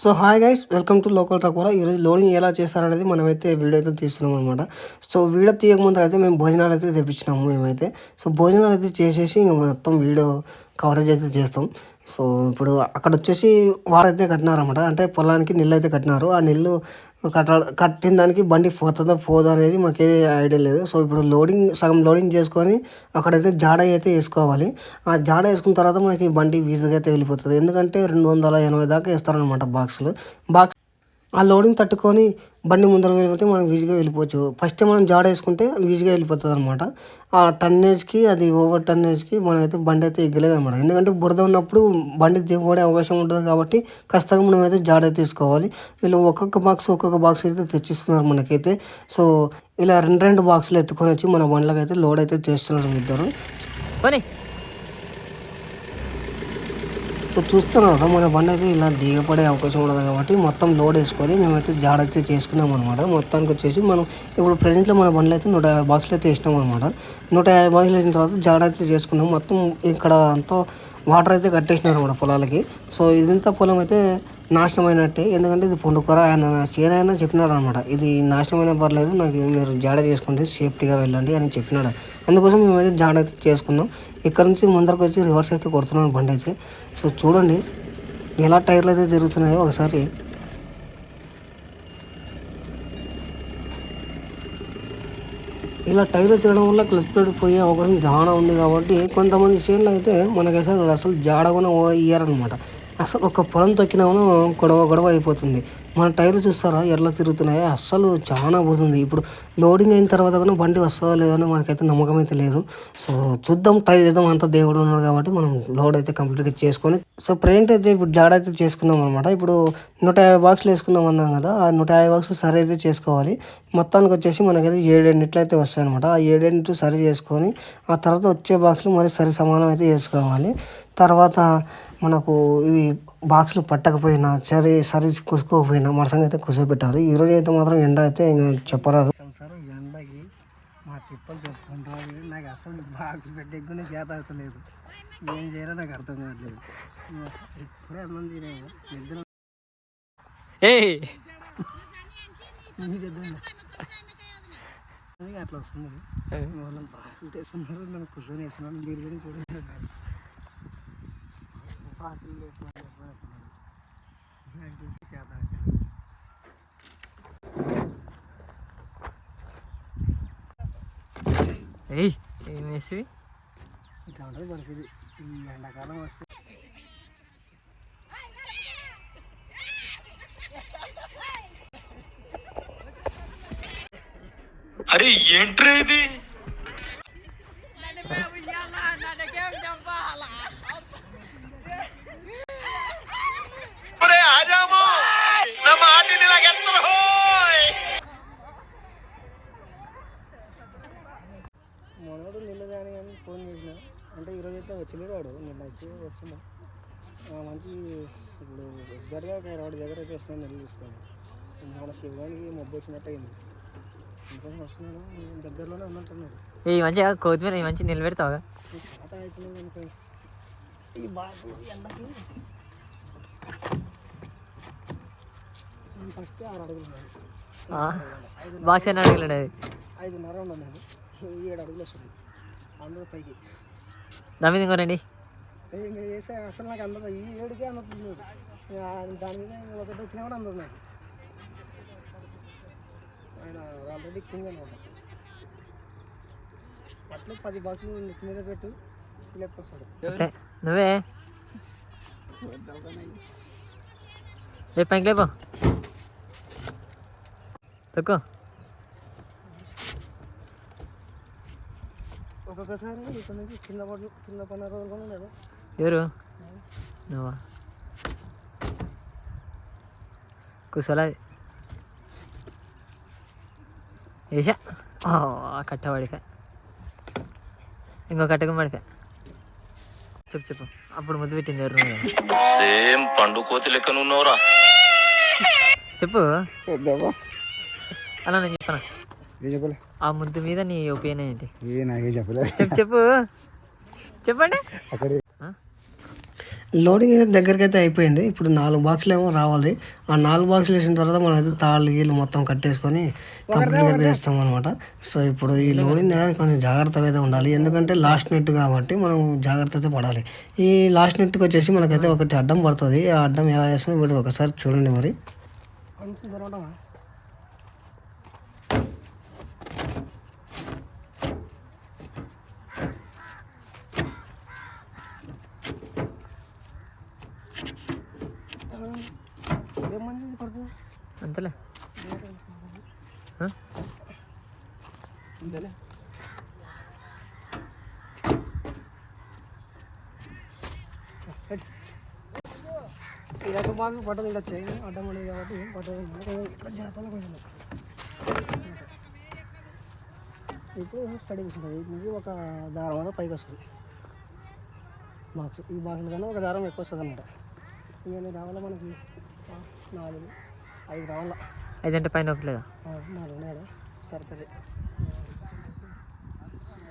So hi guys welcome to local truck ఈరోజు loading ఎలా చేస్తారనేది మనమైతే వీడియో అయితే తీస్తున్నాం అనమాట సో వీడియో తీయక ముందర అయితే మేము భోజనాలు అయితే తెప్పించినాము మేమైతే. సో భోజనాలు అయితే చేసేసి ఇంక మొత్తం వీడియో కవరేజ్ అయితే చేస్తాం. సో ఇప్పుడు అక్కడ వచ్చేసి వాడైతే కట్టినారన్నమాట. అంటే పొలానికి నీళ్ళు అయితే కట్టినారు. ఆ నీళ్ళు కట్ట కట్టిన దానికి బండి పోతుందో పోదో అనేది మాకే ఐడియా లేదు. సో ఇప్పుడు లోడింగ్ సగం లోడింగ్ చేసుకొని అక్కడైతే జాడ అయితే వేసుకోవాలి. ఆ జాడ వేసుకున్న తర్వాత మనకి బండి వీజుగా అయితే వెళ్ళిపోతుంది. ఎందుకంటే రెండు వందల ఎనభై దాకా వేస్తారనమాట బాక్సులు. బాక్స్ ఆ లోడింగ్ తట్టుకొని బండి ముందర వెళ్ళిపోతే మనం ఈజీగా వెళ్ళిపోవచ్చు. ఫస్ట్ మనం జాడ వేసుకుంటే ఈజీగా వెళ్ళిపోతుంది అనమాట ఆ టన్నేజ్కి అది ఓవర్ టన్నేజ్కి మనం అయితే బండి అయితే ఎగ్గలేదు అనమాట ఎందుకంటే బురద ఉన్నప్పుడు బండి దిగబడే అవకాశం ఉంటుంది కాబట్టి ఖచ్చితంగా మనం అయితే జాడ అయితే తీసుకోవాలి వీళ్ళు ఒక్కొక్క బాక్స్ ఒక్కొక్క బాక్స్ అయితే తెచ్చిస్తున్నారు మనకైతే. సో ఇలా రెండు రెండు బాక్సులు ఎత్తుకొని వచ్చి మన బండ్లకి అయితే లోడ్ అయితే చేస్తున్నారు ఇద్దరు. ఇప్పుడు చూస్తున్నాం కదా మన బండి అయితే ఇలా దిగపడే అవకాశం ఉండదు కాబట్టి మొత్తం లోడ్ వేసుకొని మేమైతే జాడ అయితే చేసుకున్నాం అనమాట మొత్తానికి వచ్చేసి మనం ఇప్పుడు ప్రజెంట్లో మన బండ్లు అయితే నూట యాభై బాక్సులు అయితే వేసినాం అనమాట నూట యాభై బాక్సులు వేసిన తర్వాత జాడ అయితే చేసుకున్నాం. మొత్తం ఇక్కడ అంతా వాటర్ అయితే కట్టేసినారు మన పొలాలకి. సో ఇదంతా పొలం అయితే నాశనమైనట్టే. ఎందుకంటే ఇది పొండుకొర ఆయన చేరైనా చెప్పినాడు అనమాట ఇది నాశనమైన పర్లేదు నాకు మీరు జాడ చేసుకుంటే సేఫ్టీగా వెళ్ళండి అని చెప్పినాడు. అందుకోసం మేమైతే జాడ అయితే చేసుకున్నాం. ఇక్కడ నుంచి ముందరకు వచ్చి రివర్స్ అయితే కొడుతున్నాను బండి అయితే. సో చూడండి ఎలా టైర్లు అయితే జరుగుతున్నాయో ఒకసారి ఇలా టైర్లు తిరగడం వల్ల క్లచ్ ప్లేట్ పోయే అవకాశం చాలా ఉంది కాబట్టి కొంతమంది చేనులు అయితే మనకి అసలు అసలు జాడ కూడా ఇయ్యారనమాట అసలు ఒక పొలం తొక్కినామను గొడవ గొడవ అయిపోతుంది. మన టైర్లు చూస్తారా? ఎట్లా తిరుగుతున్నాయి. అస్సలు చాలా పోతుంది ఇప్పుడు లోడింగ్ అయిన తర్వాత కూడా బండి వస్తుందో లేదో అని మనకైతే నమ్మకం అయితే లేదు. సో చూద్దాం ట్రై చేద్దాం. అంత దేవుడు ఉన్నాడు కాబట్టి మనం లోడ్ అయితే కంప్లీట్గా చేసుకొని సో ప్రజెంట్ అయితే ఇప్పుడు జాడ అయితే చేసుకున్నాం అనమాట ఇప్పుడు నూట యాభై బాక్సులు వేసుకున్నాం అన్నాం కదా. ఆ నూట యాభై బాక్సులు సరి అయితే చేసుకోవాలి. మొత్తానికి వచ్చేసి మనకైతే ఏడెన్నిట్లు అయితే వస్తాయి అనమాట ఆ ఏడెన్నిట్లు సరి చేసుకొని ఆ తర్వాత వచ్చే బాక్సులు మరి సరి సమానం అయితే చేసుకోవాలి. తర్వాత మనకు ఇవి బాక్సులు పట్టకపోయినా సరే సరి కుసుకోకపోయినా మన సంగతి అయితే కుసోపెట్టాలి ఈ రోజు అయితే మాత్రం ఎండ అయితే ఇంకా చెప్పరాదు. ఎండకి మా తిప్పలు చెప్పుకుంటారు నాకు అసలు బాక్స్ పెట్టే చేత అవుతలేదు. ఏం చేయాలో నాకు అర్థం కావట్లేదు. ఇప్పుడే తినేమో నిద్ర అట్లా వస్తుంది. వాళ్ళని నన్ను కూర్చొని వేస్తున్నాను మీరు కూడా కూడా నాకు చూసి చేత. ఏయ్ ఏం వేసి ఇట్లా ఉంటుంది పరిస్థితి ఈ ఎండాకాలం వస్తే అరే ఏంట్రా ఇది ఒరే ఆజాము నా మాటిని లాగెత్తరు హోయ్ మనోడు నిన్న కానీ కానీ ఫోన్ చేసిన అంటే ఈరోజు అయితే వచ్చలేడు వాడు నిన్న వచ్చి వచ్చిందా? మంచి ఇప్పుడు ఎగ్జాక్ట్గా వాడి దగ్గర అయితే వస్తున్నాను నెల్లు తీసుకోండి. మన శివానికి మబ్బు వచ్చినట్టు అయింది. ఇంకొంచెం వస్తున్నాను నేను దగ్గరలోనే ఉన్నట్టున్నాడు ఈ మంచిగా కొత్తిమీర ఈ మంచి నిలబెడతావుగా ఖాతా అవుతున్నాడు అనుకో. ఈ బాగు ఎండకి. ఫస్ట్ ఆరు అడుగులు బాక్స్ అని అడగలేడు అది ఐదున్నర ఉన్నాను ఏడు అడుగులు వస్తుంది అందులో పైకి. దాని మీద ఇంకోరండి ఇంకా చేసే అసలు నాకు అందదు. ఈ ఏడుకే అందుతుంది దాని మీద ఇంకా ఒకటి వచ్చినా కూడా అందదు నాకు. ఆయన ఆల్రెడీ కింగ్ అనమాట. అట్లా పది బాక్సులు నెత్తి మీద పెట్టు లేపుకొస్తాడు అట్లే. నువ్వే? ఏ పైకి లేపో తక్కువ ఒక్కొక్కసారి ఇక్కడ నుంచి కింద పడి కింద పడిన రోజులు కూడా ఉన్నాడు ఎవరు? నువ్వా? కుసలా వేసా కట్ట పడిక ఇంకో కట్టకు పడిక చెప్పు చెప్పు. అప్పుడు ముద్దు పెట్టింది ఎవరు. సేమ్ పండు కోతి లెక్కన ఉన్నవరా. చెప్పు. అలా నేను చెప్పనా? ఏం చెప్పలే? ఆ ముద్దు మీద నీ ఒపీనియన్ ఏంటి? ఏ నాకేం చెప్పలే. చెప్పు చెప్పు. చెప్పండి. అక్కడ? లోడింగ్ అయితే దగ్గరికి అయితే అయిపోయింది. ఇప్పుడు నాలుగు బాక్సులు ఏమో రావాలి. ఆ నాలుగు బాక్సులు వేసిన తర్వాత మనం అయితే తాళ్ళు గీళ్ళు మొత్తం కట్టేసుకొని కంప్లీట్గా చేస్తాం అనమాట సో ఇప్పుడు ఈ లోడింగ్ దగ్గర కొంచెం జాగ్రత్తగా అయితే ఉండాలి. ఎందుకంటే లాస్ట్ నెట్ కాబట్టి మనం జాగ్రత్త అయితే పడాలి. ఈ లాస్ట్ నెట్కి వచ్చేసి మనకైతే ఒకటి అడ్డం పడుతుంది. ఆ అడ్డం ఎలా చేస్తామో వీటికి ఒకసారి చూడండి మరి. కొంచెం అంతలే. ఆ? ఇదొక బాగా పట్టదు ఇక్కడ చైన్ అడ్డం ఉండదు కాబట్టి పట్టదు. ఇక్కడ జాగ్రత్తగా కొంచెం ఇప్పుడు స్టడీ కూర్చుంటుంది ఇది ఒక దారం వల్ల పైకి వస్తుంది. బాక్స్ ఈ బాక్స్ కన్నా ఒక దారం ఎక్కువ వస్తుంది అన్నమాట ఇవన్నీ రావాలి మనకి నాలుగు ఐదు రావాలా ఐదంటే పైన నాలుగు సరిపోయి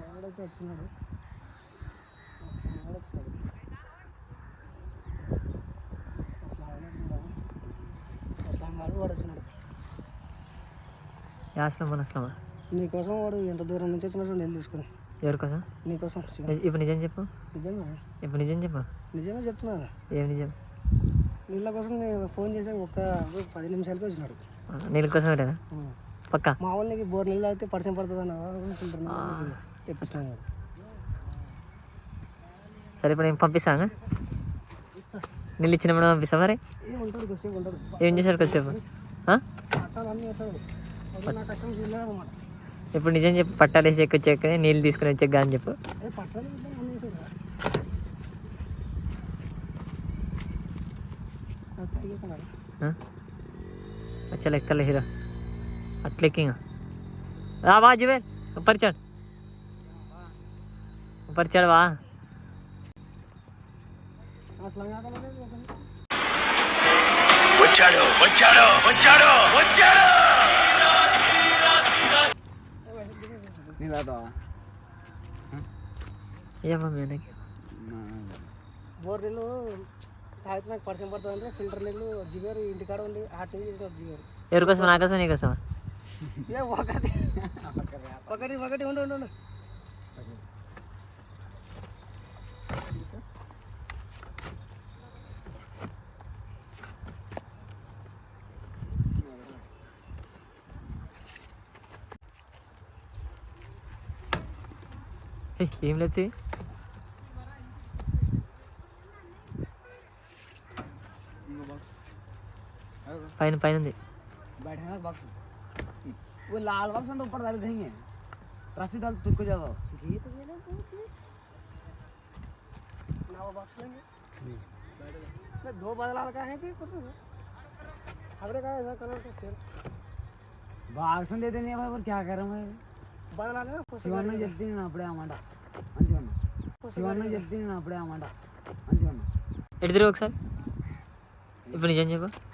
వాడైతే వచ్చినాడు వాడు వచ్చినాడు యాస్లం నీకోసం వాడు ఎంత దూరం నుంచి వచ్చినాడు నీళ్ళు తీసుకొని ఎవరి కోసం? నీకోసం ఇప్పుడు నిజం చెప్పు. నిజమే? ఇప్పుడు నిజం చెప్పు. నిజమే చెప్తున్నా. ఏం నిజం? నీళ్ళ కోసం ఫోన్ చేసి ఒక పది నిమిషాలకి వచ్చినాడు. నీళ్ళ కోసం పెట్టారా ఆ. పక్క? మా వాళ్ళకి బోర్ నీళ్ళు అయితే పరిచయం పడుతుంది తెప్పించాను. సరే ఇప్పుడు నేను పంపిస్తాను? నీళ్ళు ఇచ్చినప్పుడు పంపిస్తా మరి? ఏ చేశారు కొద్దిసేపు? ఇప్పుడు నిజం చెప్పు పట్టాలు వేసి ఎక్కువ చెక్కని నీళ్ళు తీసుకుని వచ్చే అని చెప్పు. अच्छा लगता ले हीरा अटलेकिंग वाह जुबेर ऊपर चढ़ ऊपर चढ़ वाह ये मैंने क्या बोर ले लो తాగితే నాకు పరిచయం పడుతుంది అంటే ఫిల్టర్ నీళ్ళు జిగేరు ఇంటికాడ ఉండి చేసిన జిగేరు. ఎవరి కోసం నా కోసం నీ కోసం ఏ ఒకటి. ఒకటి ఒకటి ఉండు ఉండు ఏం లేదు పైన పైన ఉంది बैठे ना बॉक्स वो लाल बॉक्स तो ऊपर डाल देंगे रस्सी डाल तुझको जाओ गीत गेले तू नाव बॉक्स लेंगे मैं दो बदलाल का है कि कुछ अगले का ऐसा कलर तो सेम बॉक्स दे देने भाई पर क्या कर रहा हूँ बदला लेना खुश శివన్న చెప్తే నేను అప్పుడే అమ్మాట మంచిగా శివన్న చెప్తే నేను అప్పుడే అమ్మాట మంచిగా ఎటు తిరుగు ఒకసారి ఇప్పుడు నిజం చెప్పు చెప్పామన్నా నిజం చెప్పు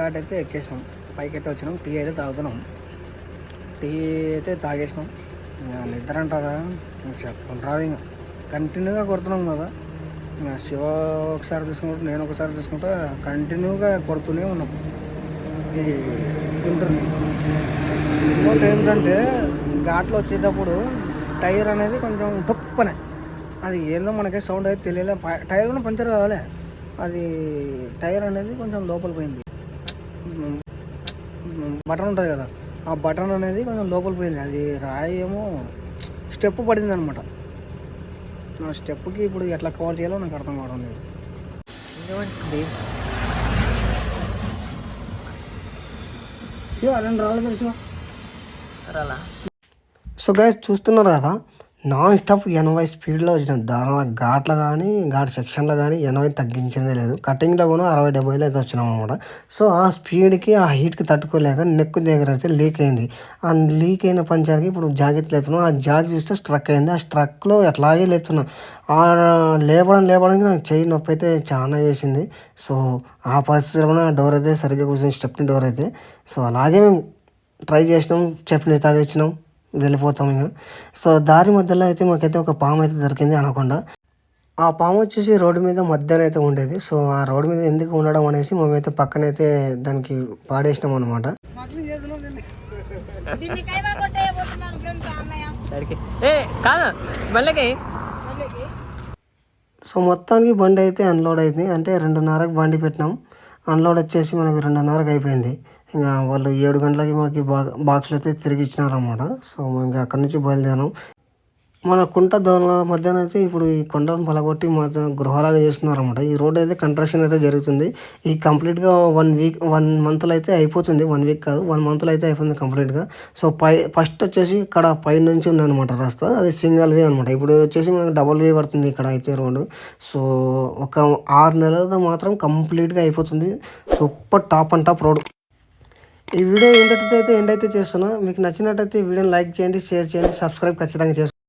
ఘాట్ అయితే ఎక్కేసినాం. పైకి అయితే వచ్చినాం. టీ అయితే తాగుతున్నాం. టీ అయితే తాగేసినాం. నిద్ర అంటారా? చెప్పండి రాదు ఇంకా. కంటిన్యూగా కొడుతున్నాం కదా. శివ ఒకసారి తీసుకుంటా నేను ఒకసారి తీసుకుంటా కంటిన్యూగా కొడుతూనే ఉన్నాం. ఇది ఇంటర్ని. ఇంకోటి ఏంటంటే ఘాట్లో వచ్చేటప్పుడు టైర్ అనేది కొంచెం డొప్పనే. అది ఏందో మనకి సౌండ్ అయితే తెలియలే. టైర్ కూడా పంచర్ కావాలి. అది టైర్ అనేది కొంచెం లోపల పోయింది. బటన్ ఉంటుంది కదా ఆ బటన్ అనేది కొంచెం లోపల పోయింది. అది రాయి ఏమో స్టెప్ పడింది అనమాట ఆ స్టెప్కి ఇప్పుడు ఎట్లా కవర్ చేయాలో నాకు అర్థం కావడం లేదు. శివ రెండు రాళ్ళు కదా శివ. సో గైస్ చూస్తున్నారు కదా నాన్ స్టాప్ ఎనభై స్పీడ్లో వచ్చిన దారుణ ఘాట్లో కానీ ఘాట్ సెక్షన్లో కానీ ఎనభై తగ్గించిందే లేదు. కటింగ్లో కూడా అరవై డెబ్బైలో అయితే వచ్చినాం అనమాట సో ఆ స్పీడ్కి ఆ హీట్కి తట్టుకోలేక నెక్ దగ్గర అయితే లీక్ అయింది. ఆ లీక్ అయిన పంచర్కి ఇప్పుడు జాకెట్ లేతున్నాం ఆ జాకెట్ చూస్తే స్ట్రక్ అయింది. ఆ స్ట్రక్లో ఎట్లాగే లేతున్నా ఆ లేపడం లేపడానికి నాకు చెయ్యి నొప్పి అయితే చాలా వేసింది. సో ఆ పరిస్థితిలో కూడా డోర్ అయితే సరిగ్గా కూర్చొని స్టెప్ని డోర్ అయితే. సో అలాగే మేము ట్రై చేసినాం. చట్నీ తాగించినాం వెళ్ళిపోతాం ఇక. సో దారి మధ్యలో అయితే మాకైతే ఒక పాము అయితే దొరికింది అనకుండా. ఆ పాము వచ్చేసి రోడ్డు మీద మధ్యన అయితే ఉండేది. సో ఆ రోడ్డు మీద ఎందుకు ఉండడం అనేసి మేమైతే పక్కనైతే దానికి పాడేసినాం అనమాట సో మొత్తానికి బండి అయితే అన్లోడ్ అయింది. అంటే రెండున్నరకు బండి పెట్టినాం. అన్లోడ్ వచ్చేసి మనకి రెండున్నరకు అయిపోయింది. ఇంకా వాళ్ళు ఏడు గంటలకి మాకు బా బాక్సులు అయితే తిరిగి ఇచ్చినారన్నమాట. సో మేము ఇంకా అక్కడి నుంచి బయలుదేరాం. మన కుంట దోల మధ్యాహ్నం అయితే ఇప్పుడు ఈ కొండను పలగొట్టి మధ్య గృహాలాగా చేస్తున్నారన్నమాట. ఈ రోడ్ అయితే కన్స్ట్రక్షన్ అయితే జరుగుతుంది. ఈ కంప్లీట్గా వన్ వీక్ వన్ మంత్లో అయితే అయిపోతుంది. వన్ వీక్ కాదు వన్ మంత్లో అయితే అయిపోతుంది కంప్లీట్గా. సో పై ఫస్ట్ వచ్చేసి ఇక్కడ పై నుంచి ఉందన్నమాట రాస్తా. అది సింగల్ వే అనమాట ఇప్పుడు వచ్చేసి మనకి డబుల్ వే పడుతుంది ఇక్కడ అయితే రోడ్డు సో ఒక ఆరు నెలలతో మాత్రం కంప్లీట్గా అయిపోతుంది. Super top and top road. ఈ వీడియో ఏంటైతే అయితే ఎండ్ అయితే చేస్తున్నా. మీకు నచ్చినట్టయితే ఈ వీడియోని లైక్ చేయండి షేర్ చేయండి సబ్స్క్రైబ్ ఖచ్చితంగా చేసుకోండి